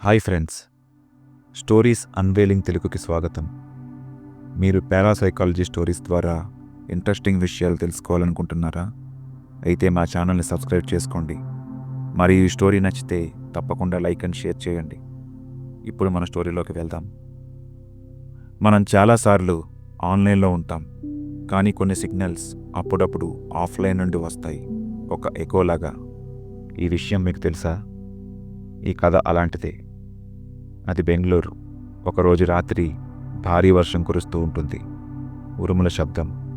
Hi friends. Stories అన్వేలింగ్ తెలుగుకి స్వాగతం. మీరు పారాసైకాలజీ స్టోరీస్ ద్వారా ఇంట్రెస్టింగ్ విషయాలు తెలుసుకోవాలనుకుంటున్నారా? అయితే మా ఛానల్ని సబ్స్క్రైబ్ చేసుకోండి. మరియు ఈ స్టోరీ నచ్చితే తప్పకుండా లైక్ అండ్ షేర్ చేయండి. ఇప్పుడు మన స్టోరీలోకి వెళ్దాం. మనం చాలాసార్లు ఆన్లైన్లో ఉంటాం. కానీ కొన్ని సిగ్నల్స్ అప్పుడప్పుడు ఆఫ్లైన్ నుండి వస్తాయి. ఒక ఎకోలాగా ఈ విషయం మీకు తెలుసా? ఈ కథ అలాంటిదే. అది బెంగళూరు. ఒకరోజు రాత్రి భారీ వర్షం కురుస్తూ ఉంటుంది. ఉరుముల శబ్దం.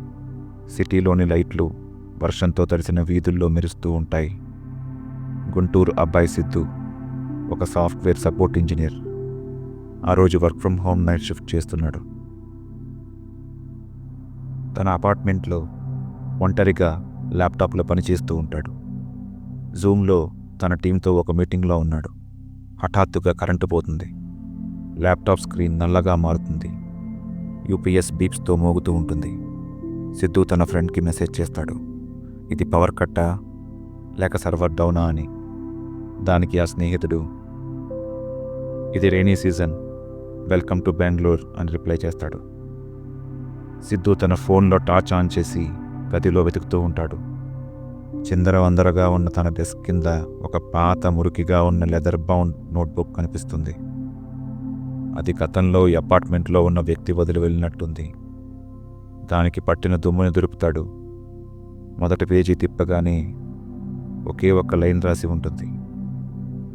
సిటీలోని లైట్లు వర్షంతో తడిసిన వీధుల్లో మెరుస్తూ ఉంటాయి. గుంటూరు అబ్బాయి సిద్ధు ఒక సాఫ్ట్వేర్ సపోర్ట్ ఇంజనీర్. ఆ రోజు work from home night shift చేస్తున్నాడు. తన అపార్ట్మెంట్లో ఒంటరిగా ల్యాప్టాప్లో పనిచేస్తూ ఉంటాడు. జూమ్లో తన టీంతో ఒక మీటింగ్లో ఉన్నాడు. హఠాత్తుగా కరెంటు పోతుంది. ల్యాప్టాప్ స్క్రీన్ నల్లగా మారుతుంది. యూపీఎస్ బీప్స్తో మోగుతూ ఉంటుంది. సిద్ధు తన ఫ్రెండ్కి మెసేజ్ చేస్తాడు. ఇది పవర్ కట్టా? లేక సర్వర్ డౌనా అని. దానికి ఆ స్నేహితుడు ఇది rainy season. Welcome to Bengaluru అని రిప్లై చేస్తాడు. సిద్ధు తన ఫోన్లో టార్చ్ ఆన్ చేసి గదిలో వెతుకుతూ ఉంటాడు. చిందరవందరగా ఉన్న తన డెస్క్ కింద ఒక పాత మురికిగా ఉన్న లెదర్ బౌండ్ నోట్బుక్ కనిపిస్తుంది. అది గతంలో ఈ అపార్ట్మెంట్లో ఉన్న వ్యక్తి వదిలి వెళ్ళినట్టుంది. దానికి పట్టిన దుమ్ముని దురుపుతాడు. మొదటి పేజీ తిప్పగానే ఒకే ఒక్క లైన్ రాసి ఉంటుంది.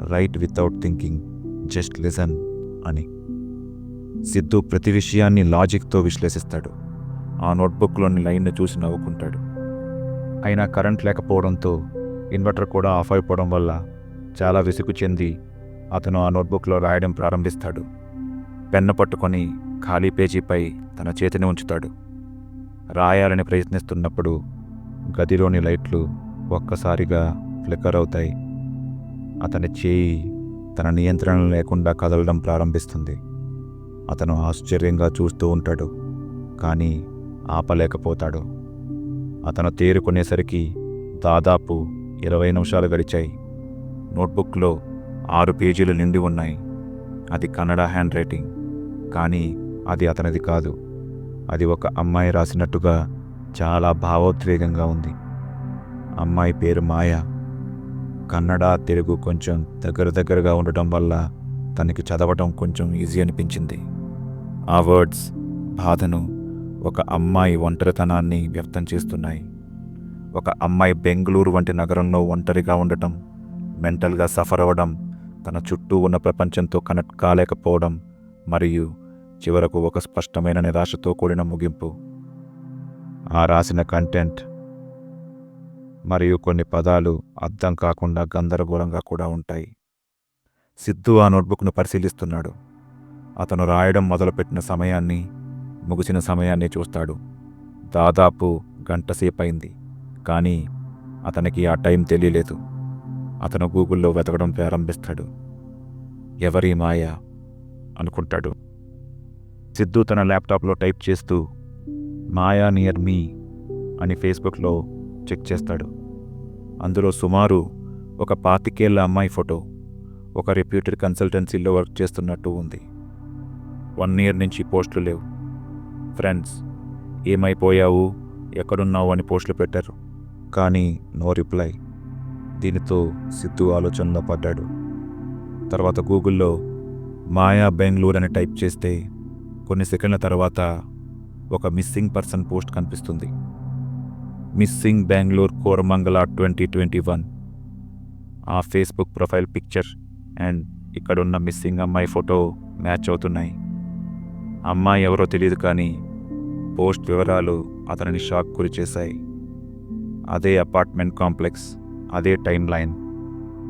Write without thinking just listen అని. సిద్ధు ప్రతి విషయాన్ని లాజిక్తో విశ్లేషిస్తాడు. ఆ నోట్బుక్లోని లైన్ను చూసి నవ్వుకుంటాడు. అయినా కరెంట్ లేకపోవడంతో ఇన్వర్టర్ కూడా ఆఫ్ అయిపోవడం వల్ల చాలా విసుగు చెంది అతను ఆ నోట్బుక్లో రాయడం ప్రారంభిస్తాడు. పెన్ను పట్టుకొని ఖాళీ పేజీపై తన చేతిని ఉంచుతాడు. రాయాలని ప్రయత్నిస్తున్నప్పుడు గదిలోని లైట్లు ఒక్కసారిగా ఫ్లిక్కర్ అవుతాయి. అతని చేయి తన నియంత్రణ లేకుండా కదలడం ప్రారంభిస్తుంది. అతను ఆశ్చర్యంగా చూస్తూ ఉంటాడు కానీ ఆపలేకపోతాడు. అతను తేరుకునేసరికి దాదాపు ఇరవై నిమిషాలు గడిచాయి. నోట్బుక్లో ఆరు పేజీలు నిండి ఉన్నాయి. అది కన్నడ హ్యాండ్ రైటింగ్ కానీ అది అతనిది కాదు. అది ఒక అమ్మాయి రాసినట్టుగా చాలా భావోద్వేగంగా ఉంది. అమ్మాయి పేరు మాయ. కన్నడ తెలుగు కొంచెం దగ్గర దగ్గరగా ఉండటం వల్ల తనకి చదవటం కొంచెం ఈజీ అనిపించింది. ఆ వర్డ్స్ బాధను ఒక అమ్మాయి ఒంటరితనాన్ని వ్యక్తం చేస్తున్నాయి. ఒక అమ్మాయి బెంగళూరు వంటి నగరంలో ఒంటరిగా ఉండటం మెంటల్గా సఫర్ అవ్వడం తన చుట్టూ ఉన్న ప్రపంచంతో కనెక్ట్ కాలేకపోవడం మరియు చివరకు ఒక స్పష్టమైన నిరాశతో కూడిన ముగింపు. ఆ రాసిన కంటెంట్ మరియు కొన్ని పదాలు అర్థం కాకుండా గందరగోళంగా కూడా ఉంటాయి. సిద్ధు ఆ నోట్బుక్ను పరిశీలిస్తున్నాడు. అతను రాయడం మొదలుపెట్టిన సమయాన్ని ముగిసిన సమయాన్ని చూస్తాడు. దాదాపు గంటసేపు అయింది కానీ అతనికి ఆ టైం తెలియలేదు. అతను గూగుల్లో వెతకడం ప్రారంభిస్తాడు. ఎవరి మాయ? అనుకుంటాడు. సిద్ధు తన ల్యాప్టాప్లో టైప్ చేస్తూ మాయా నియర్ మీ అని ఫేస్బుక్లో చెక్ చేస్తాడు. అందులో సుమారు ఒక పాతికేళ్ళ అమ్మాయి ఫోటో ఒక రెప్యూటెడ్ కన్సల్టెన్సీలో వర్క్ చేస్తున్నట్టు ఉంది. వన్ ఇయర్ నుంచి పోస్టులు లేవు. ఫ్రెండ్స్ ఏమైపోయావు? ఎక్కడున్నావు? అని పోస్టులు పెట్టారు. కానీ నో రిప్లై. దీనితో సిద్ధు ఆలోచనలో పడ్డాడు. తర్వాత గూగుల్లో మాయా బెంగళూరు అని టైప్ చేస్తే కొన్ని సెకండ్ల తర్వాత ఒక మిస్సింగ్ పర్సన్ పోస్ట్ కనిపిస్తుంది. Missing Bengaluru Koramangala twenty twenty one. ఆ ఫేస్బుక్ ప్రొఫైల్ పిక్చర్ అండ్ ఇక్కడున్న మిస్సింగ్ అమ్మాయి ఫోటో మ్యాచ్ అవుతున్నాయి. అమ్మాయి ఎవరో తెలియదు కానీ పోస్ట్ వివరాలు అతనిని షాక్ గురి చేశాయి. అదే అపార్ట్మెంట్ కాంప్లెక్స్ అదే టైం లైన్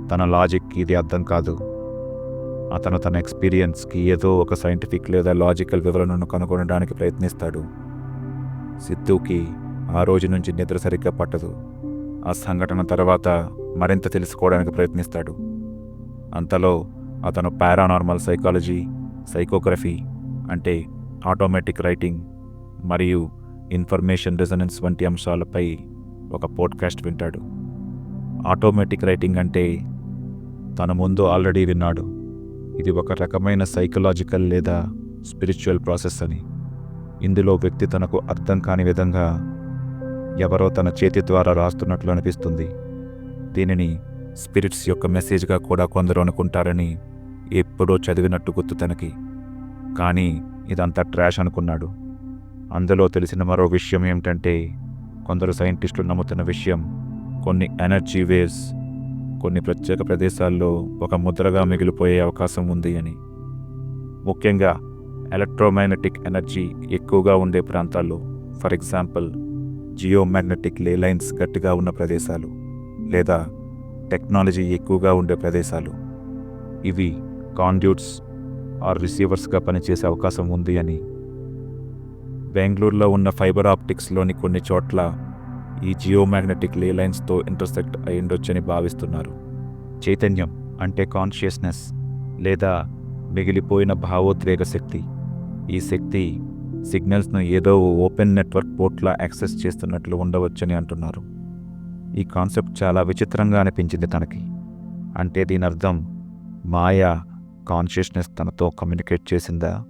తన లాజిక్కి ఇది అర్థం కాదు. అతను తన ఎక్స్పీరియన్స్కి ఏదో ఒక సైంటిఫిక్ లేదా లాజికల్ వివరణను కనుగొనడానికి ప్రయత్నిస్తాడు. సిద్ధుకి ఆ రోజు నుంచి నిద్ర సరిగ్గా పట్టదు. ఆ సంఘటన తర్వాత మరింత తెలుసుకోవడానికి ప్రయత్నిస్తాడు. అంతలో అతను పారానార్మల్ సైకాలజీ సైకోగ్రఫీ అంటే ఆటోమేటిక్ రైటింగ్ మరియు ఇన్ఫర్మేషన్ రెజనెన్స్ వంటి అంశాలపై ఒక పోడ్కాస్ట్ వింటాడు. ఆటోమేటిక్ రైటింగ్ అంటే తన ముందు ఆల్రెడీ విన్నాడు. ఇది ఒక రకమైన సైకలాజికల్ లేదా స్పిరిచువల్ ప్రాసెస్ అని. ఇందులో వ్యక్తి తనకు అర్థం కాని విధంగా ఎవరో తన చేతి ద్వారా రాస్తున్నట్లు అనిపిస్తుంది. దీనిని స్పిరిట్స్ యొక్క మెసేజ్గా కూడా కొందరు అనుకుంటారని ఎప్పుడో చదివినట్టు గుర్తు తనకి. కానీ ఇదంతా ట్రాష్ అనుకున్నాడు. అందులో తెలిసిన మరో విషయం ఏమిటంటే కొందరు సైంటిస్టులు నమ్ముతున్న విషయం కొన్ని ఎనర్జీ వేవ్స్ కొన్ని ప్రత్యేక ప్రదేశాల్లో ఒక ముద్రగా మిగిలిపోయే అవకాశం ఉంది అని. ముఖ్యంగా ఎలక్ట్రోమాగ్నెటిక్ ఎనర్జీ ఎక్కువగా ఉండే ప్రాంతాల్లో for example geomagnetic ley lines గట్టిగా ఉన్న ప్రదేశాలు లేదా టెక్నాలజీ ఎక్కువగా ఉండే ప్రదేశాలు. ఇవి కాండ్యూట్స్ ఆర్ రిసీవర్స్గా పనిచేసే అవకాశం ఉంది అని. బెంగళూరులో ఉన్న ఫైబర్ ఆప్టిక్స్లోని కొన్ని చోట్ల ఈ జియోమాగ్నెటిక్ లే లైన్స్తో ఇంటర్సెక్ట్ అయ్యుండొచ్చని భావిస్తున్నారు. చైతన్యం అంటే కాన్షియస్నెస్ లేదా మిగిలిపోయిన భావోద్వేగ శక్తి. ఈ శక్తి సిగ్నల్స్ను ఏదో ఓపెన్ నెట్వర్క్ పోర్ట్లా యాక్సెస్ చేస్తున్నట్లు ఉండవచ్చని అంటున్నారు. ఈ కాన్సెప్ట్ చాలా విచిత్రంగా అనిపించింది తనకి. అంటే దీని అర్థం మాయ కాన్షియస్నెస్ తనతో కమ్యూనికేట్ చేసిందా?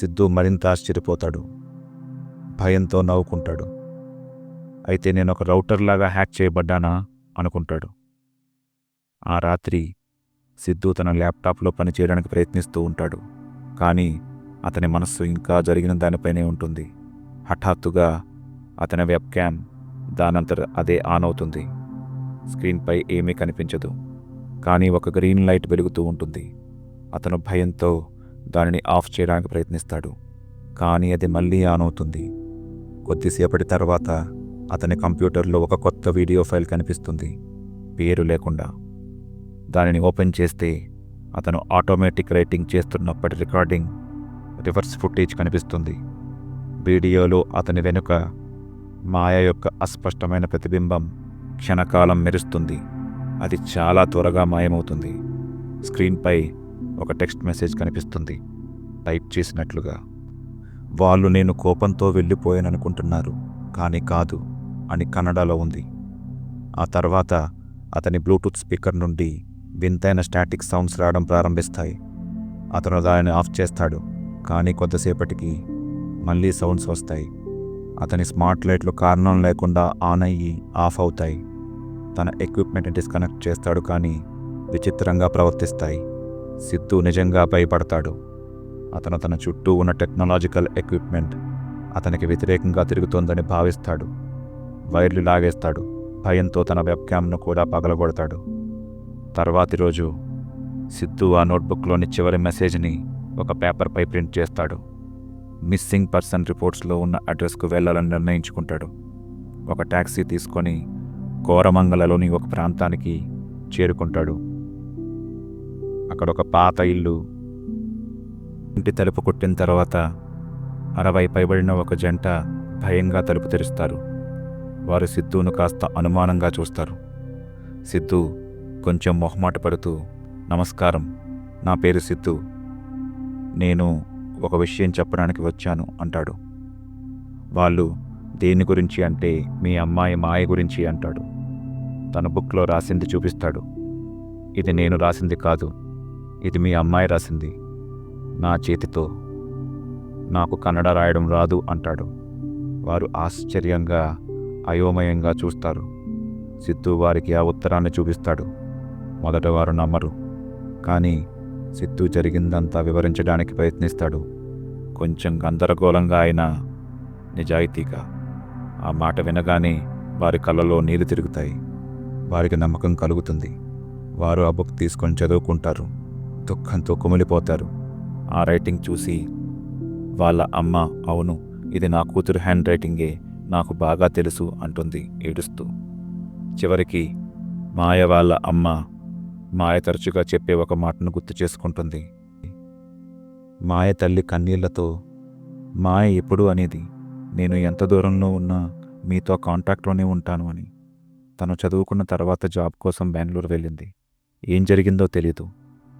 సిద్ధు మరింత ఆశ్చర్యపోతాడు. భయంతో నవ్వుకుంటాడు. అయితే నేను ఒక రౌటర్ లాగా హ్యాక్ చేయబడ్డానా? అనుకుంటాడు. ఆ రాత్రి సిద్ధు తన ల్యాప్టాప్లో పనిచేయడానికి ప్రయత్నిస్తూ ఉంటాడు. కానీ అతని మనస్సు ఇంకా జరిగిన దానిపైనే ఉంటుంది. హఠాత్తుగా అతని వెబ్ క్యామ్ దానంతట అదే ఆన్ అవుతుంది. స్క్రీన్పై ఏమీ కనిపించదు. కానీ ఒక గ్రీన్ లైట్ వెలుగుతూ ఉంటుంది. అతను భయంతో దానిని ఆఫ్ చేయడానికి ప్రయత్నిస్తాడు. కానీ అది మళ్ళీ ఆన్ అవుతుంది. కొద్దిసేపటి తర్వాత అతని కంప్యూటర్లో ఒక కొత్త వీడియో ఫైల్ కనిపిస్తుంది. పేరు లేకుండా. దానిని ఓపెన్ చేస్తే అతను ఆటోమేటిక్ రైటింగ్ చేస్తున్నప్పటి రికార్డింగ్ రివర్స్ ఫుటేజ్ కనిపిస్తుంది. వీడియోలో అతని వెనుక మాయ యొక్క అస్పష్టమైన ప్రతిబింబం క్షణకాలం మెరుస్తుంది. అది చాలా త్వరగా మాయమవుతుంది. స్క్రీన్పై ఒక టెక్స్ట్ మెసేజ్ కనిపిస్తుంది. టైప్ చేసినట్లుగా. వాళ్ళు నేను కోపంతో వెళ్ళిపోయాననుకుంటున్నారు. కానీ కాదు. అని కన్నడలో ఉంది. ఆ తర్వాత అతని బ్లూటూత్ స్పీకర్ నుండి వింతైన స్టాటిక్ సౌండ్స్ రావడం ప్రారంభిస్తాయి. అతను దానిని ఆఫ్ చేస్తాడు కానీ కొద్దిసేపటికి మళ్ళీ సౌండ్స్ వస్తాయి. అతని స్మార్ట్ లైట్లు కారణం లేకుండా ఆన్ అయ్యి ఆఫ్ అవుతాయి. తన ఎక్విప్మెంట్ డిస్కనెక్ట్ చేస్తాడు కానీ విచిత్రంగా ప్రవర్తిస్తాయి. సిద్ధు నిజంగా భయపడతాడు. అతను తన చుట్టూ ఉన్న టెక్నాలజికల్ ఎక్విప్మెంట్ అతనికి వ్యతిరేకంగా తిరుగుతోందని భావిస్తాడు. వైర్లు లాగేస్తాడు. భయంతో తన వెబ్క్యామ్ను కూడా పగలగొడతాడు. తర్వాతి రోజు సిద్ధు ఆ నోట్బుక్లోని చివరి మెసేజ్ని ఒక పేపర్పై ప్రింట్ చేస్తాడు. మిస్సింగ్ పర్సన్ రిపోర్ట్స్లో ఉన్న అడ్రస్కు వెళ్ళాలని నిర్ణయించుకుంటాడు. ఒక ట్యాక్సీ తీసుకొని కోరమంగళలోని ఒక ప్రాంతానికి చేరుకుంటాడు. అక్కడ ఒక పాత ఇల్లు ఇంటి తలుపు కొట్టిన తర్వాత అరవై పైబడిన ఒక జంట భయంగా తలుపు తెరుస్తారు. వారు సిద్ధును కాస్త అనుమానంగా చూస్తారు. సిద్ధు కొంచెం మొహమాట పడుతూ నమస్కారం నా పేరు సిద్ధు. నేను ఒక విషయం చెప్పడానికి వచ్చాను అంటాడు. వాళ్ళు దేని గురించి అంటే మీ అమ్మాయి మాయ గురించి అంటాడు. తన బుక్లో రాసింది చూపిస్తాడు. ఇది నేను రాసింది కాదు. ఇది మీ అమ్మాయి రాసింది. నా చేతితో. నాకు కన్నడ రాయడం రాదు అంటాడు. వారు ఆశ్చర్యంగా అయోమయంగా చూస్తారు. సిద్ధు వారికి ఆ ఉత్తరాన్ని చూపిస్తాడు. మొదట వారు నమ్మరు. కానీ సిద్ధు జరిగిందంతా వివరించడానికి ప్రయత్నిస్తాడు. కొంచెం గందరగోళంగా అయినా నిజాయితీగా. ఆ మాట వినగానే వారి కళ్ళలో నీరు తిరుగుతాయి. వారికి నమ్మకం కలుగుతుంది. వారు ఆ బుక్ తీసుకొని చదువుకుంటారు. దుఃఖంతో కుమిలిపోతారు. ఆ రైటింగ్ చూసి వాళ్ళ అమ్మ అవును ఇది నా కూతురు హ్యాండ్ రైటింగే. నాకు బాగా తెలుసు అంటుంది ఏడుస్తూ. చివరికి మాయ వాళ్ళ అమ్మ మాయ తరచుగా చెప్పే ఒక మాటను గుర్తు చేసుకుంటుంది. మాయ తల్లి కన్నీళ్ళతో మాయ ఎప్పుడు అనేది? నేను ఎంత దూరంలో ఉన్నా మీతో కాంటాక్ట్లోనే ఉంటాను అని. తను చదువుకున్న తర్వాత జాబ్ కోసం బెంగళూరు వెళ్ళింది. ఏం జరిగిందో తెలియదు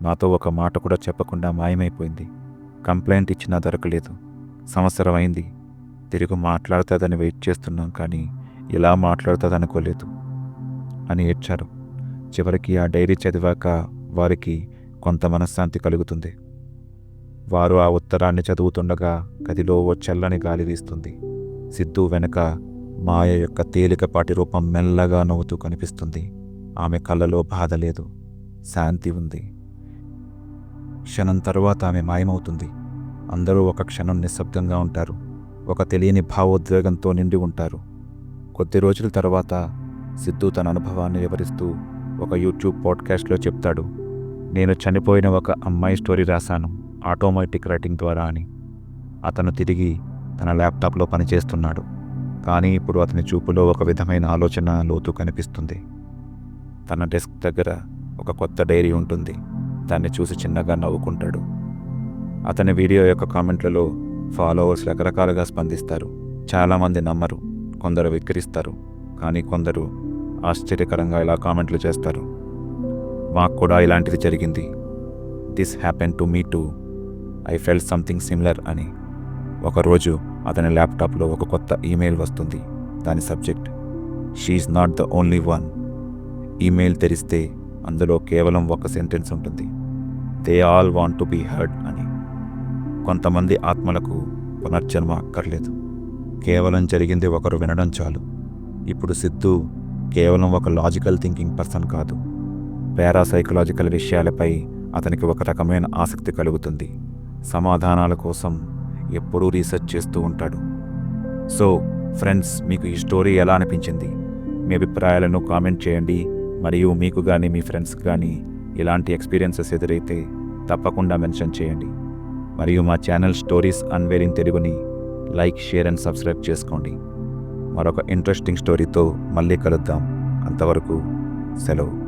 నాతో ఒక మాట కూడా చెప్పకుండా మాయమైపోయింది. కంప్లైంట్ ఇచ్చినా దొరకలేదు. సంవత్సరం అయింది తిరిగి మాట్లాడుతుందని వెయిట్ చేస్తున్నాం కానీ ఇలా మాట్లాడుతుందనుకోలేదు అని ఏడ్చారు. చివరికి ఆ డైరీ చదివాక వారికి కొంత మనశ్శాంతి కలుగుతుంది. వారు ఆ ఉత్తరాన్ని చదువుతుండగా గదిలో ఓ చల్లని గాలి వీస్తుంది. సిద్ధు వెనక మాయ యొక్క తేలికపాటి రూపం మెల్లగా నవ్వుతూ కనిపిస్తుంది. ఆమె కళ్ళలో బాధ లేదు. శాంతి ఉంది. క్షణం తరువాత ఆమె మాయమవుతుంది. అందరూ ఒక క్షణం నిశ్శబ్దంగా ఉంటారు. ఒక తెలియని భావోద్వేగంతో నిండి ఉంటారు. కొద్ది రోజుల తర్వాత సిద్ధు తన అనుభవాన్ని వివరిస్తూ ఒక యూట్యూబ్ పాడ్కాస్ట్లో చెప్తాడు. నేను చనిపోయిన ఒక అమ్మాయి స్టోరీ రాశాను ఆటోమేటిక్ రైటింగ్ ద్వారా అని. అతను తిరిగి తన ల్యాప్టాప్లో పనిచేస్తున్నాడు. కానీ ఇప్పుడు అతని చూపులో ఒక విధమైన ఆలోచన లోతు కనిపిస్తుంది. తన డెస్క్ దగ్గర ఒక కొత్త డైరీ ఉంటుంది. దాన్ని చూసి చిన్నగా నవ్వుకుంటాడు. అతని వీడియో యొక్క కామెంట్లలో ఫాలోవర్స్ రకరకాలుగా స్పందిస్తారు. చాలామంది నమ్మరు కొందరు విక్రిస్తారు కానీ కొందరు ఆశ్చర్యకరంగా ఇలా కామెంట్లు చేస్తారు. మాకు కూడా ఇలాంటిది జరిగింది. This happen to me too I felt something similar అని. ఒకరోజు అతని ల్యాప్టాప్లో ఒక కొత్త ఈమెయిల్ వస్తుంది. దాని subject she not the only one email తెరిస్తే అందులో కేవలం ఒక సెంటెన్స్ ఉంటుంది. They all want to be heard అని. కొంతమంది ఆత్మలకు పునర్జన్మ అక్కర్లేదు. కేవలం జరిగింది ఒకరు వినడం చాలు. ఇప్పుడు సిద్ధు కేవలం ఒక లాజికల్ థింకింగ్ పర్సన్ కాదు. పారాసైకలాజికల్ విషయాలపై అతనికి ఒక రకమైన ఆసక్తి కలుగుతుంది. సమాధానాల కోసం ఎప్పుడూ రీసెర్చ్ చేస్తూ ఉంటాడు. సో ఫ్రెండ్స్ మీకు ఈ స్టోరీ ఎలా అనిపించింది? మీ అభిప్రాయాలను కామెంట్ చేయండి. మరియు మీకు కానీ మీ ఫ్రెండ్స్ కానీ ఇలాంటి ఎక్స్పీరియన్సెస్ ఎదురైతే తప్పకుండా మెన్షన్ చేయండి. మరియు మా ఛానల్ స్టోరీస్ అన్వేరింగ్ తెలుగుని లైక్ షేర్ అండ్ సబ్స్క్రైబ్ చేసుకోండి. మరొక ఇంట్రెస్టింగ్ స్టోరీతో మళ్ళీ కలుద్దాం. అంతవరకు సెలవు.